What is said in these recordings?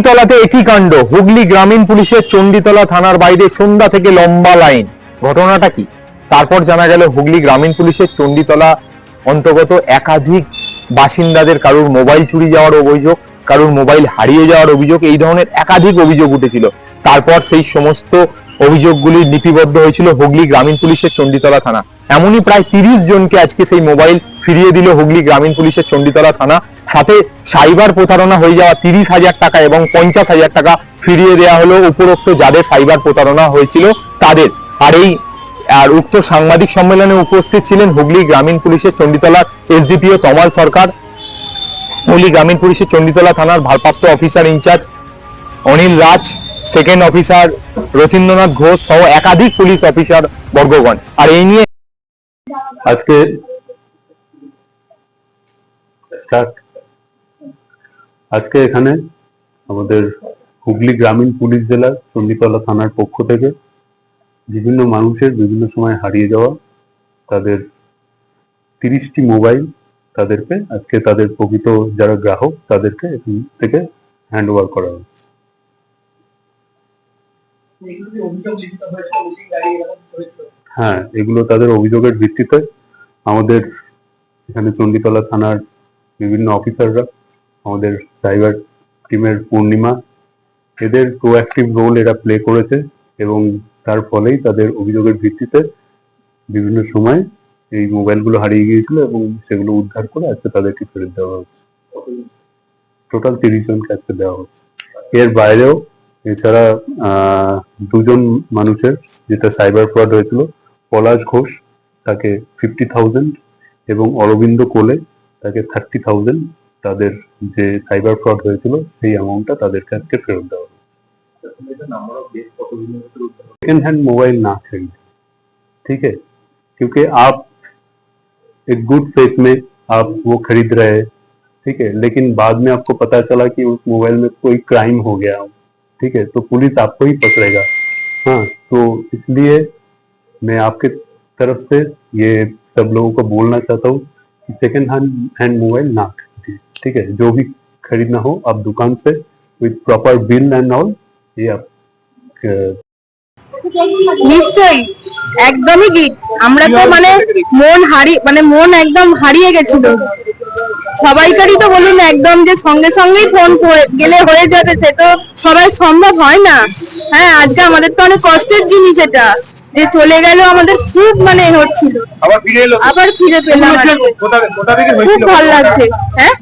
চণ্ডীতলাতে একই কাণ্ড। হুগলি গ্রামীণ পুলিশের চণ্ডীতলা থানার বাইরে সন্ধ্যা থেকে লম্বা লাইন। ঘটনাটা কি? তারপর জানা গেল, হুগলি গ্রামীণ পুলিশের চণ্ডীতলা অন্তর্গত একাধিক বাসিন্দাদের কারুর মোবাইল চুরি যাওয়ার অভিযোগ, কারুর মোবাইল হারিয়ে যাওয়ার অভিযোগ, এই ধরনের একাধিক অভিযোগ উঠেছিল। তারপর সেই সমস্ত অভিযোগগুলি লিপিবদ্ধ হয়েছিল হুগলি গ্রামীণ পুলিশের চণ্ডীতলা থানা। এমনই প্রায় তিরিশ জনকে আজকে সেই মোবাইল ফিরিয়ে দিল হুগলি গ্রামীণ পুলিশের চণ্ডীতলা থানা। সাথে সাইবার প্রতারণা হয়ে যাওয়া তিরিশ হাজার টাকা এবং পঞ্চাশ হাজার টাকা ফিরিয়ে দেওয়া হলো উপরোক্ত যাদের সাইবার প্রতারণা হয়েছিল তাদের। আর এই, আর উক্ত সাংবাদিক সম্মেলনে উপস্থিত ছিলেন হুগলি গ্রামীণ পুলিশের চণ্ডীতলার এসডিপিও তমাল সরকার, হুগলি গ্রামীণ পুলিশের চণ্ডীতলা থানার ভারপ্রাপ্ত officer in charge Anil Raj, second officer Rathindranath Ghosh সহ একাধিক পুলিশ অফিসার বর্গগণ। আর এই নিয়ে আজকে আজকে এখানে আমাদের হুগলি গ্রামীণ পুলিশ জেলার চণ্ডীতলা থানার পক্ষ থেকে বিভিন্ন মানুষের বিভিন্ন সময় হারিয়ে যাওয়া তাদের তিরিশটি মোবাইল তাদেরকে, আজকে তাদের প্রকৃত যারা গ্রাহক তাদেরকে এখান থেকে হ্যান্ড ওভার করা হচ্ছে। হ্যাঁ এগুলো তাদের অভিযোগের ভিত্তিতে আমাদের এখানে চণ্ডীতলা থানার বিভিন্ন অফিসাররা, আমাদের সাইবার টিমের পূর্ণিমা, এদের প্রোঅ্যাক্টিভ রোল এরা প্লে করেছে এবং তার ফলেই তাদের অভিযোগের ভিত্তিতে বিভিন্ন সময় এই মোবাইলগুলো হারিয়ে গিয়েছিল এবং সেগুলো উদ্ধার করে আজকে তাদেরকে ফেরত দেওয়া হচ্ছে। টোটাল তিরিশ জনকে আজকে দেওয়া হচ্ছে। এর বাইরেও এছাড়া দুজন মানুষের যেটা সাইবার ফ্রড হয়েছিল পলাশ ঘোষ তাকে ফিফটি থাউজেন্ড এবং অরবিন্দ কোলে তাকে থার্টি থাউজেন্ড তাদের যে সাইবার ফ্রড হয়েছিল সেই অ্যামাউন্টটা তাদের কাছে ফেরত দেওয়া सेकेंड हैंड मोबाइल ना खरीदें ठीक है क्योंकि आप एक गुड फेस में आप वो खरीद रहे हैं, ठीक है? लेकिन बाद में आपको पता चला कि उस मोबाइल में कोई क्राइम हो गया, ठीक है? तो पुलिस आपको ही पकड़ेगा। हाँ तो इसलिए मैं आपके तरफ से ये सब लोगों को बोलना चाहता हूँ कि सेकंड हैंड हैंड मोबाइल ना खरीदिए ठीक है जो भी खरीदना हो आप दुकान से with proper bill and all ये आप अ, নিশ্চয়ই একদমই গিফট আমরা তো মানে মন হারিয়ে মানে মন একদম হারিয়ে গেছিল সবাইকারই তো বলুন একদম যে সঙ্গে সঙ্গেই ফোন গেলে হয়ে যাবে সে তো সবাই সম্ভব হয় না হ্যাঁ আজকে আমাদের তো অনেক কষ্টের জিনিস এটা যে চলে গেল আমাদের খুব মানে হচ্ছিল। আবার ফিরে এলো আবার ফিরে পেলাম খুব ভালো লাগছে। হ্যাঁ?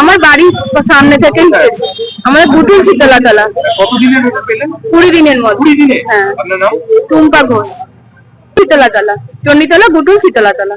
আমার বাড়ি সামনে থেকেই হয়েছে। আমাদের দুটো শীতলা তলা কুড়ি দিনের মধ্যে। হ্যাঁ। টুম্পা ঘোষ। শীতলা তলা চণ্ডীতলা বুটুল শীতলা তলা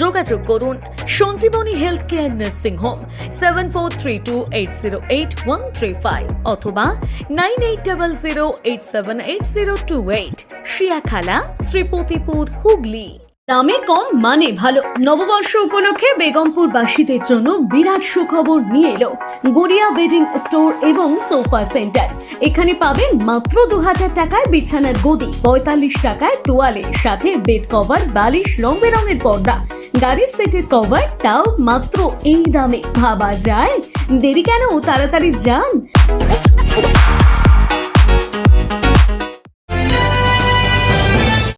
যোগাযোগ করুন Sanjeevani health care nursing home seven four three two eight zero eight one three five অথবা nine eight double zero eight seven eight zero two eight Shiakhala, Sripatipur, Hooghly. দামে কম মানে ভালো। নববর্ষ উপলক্ষে বেগমপুর বাসীদের জন্য বিরাট সুখবর নিয়ে এলো গড়িয়া বেডিং স্টোর এবং সোফা সেন্টার। এখানে পাবেন মাত্র দু হাজার টাকায় বিছানার গদি, পঁয়তাল্লিশ টাকায় তোয়ালে সাথে বেড কভার, বালিশ রং বেরঙের পর্দা গাড়ির সেটের কভার তাও মাত্র এই দামে। ভাবা যায়? দেরি কেন? তাড়াতাড়ি যান।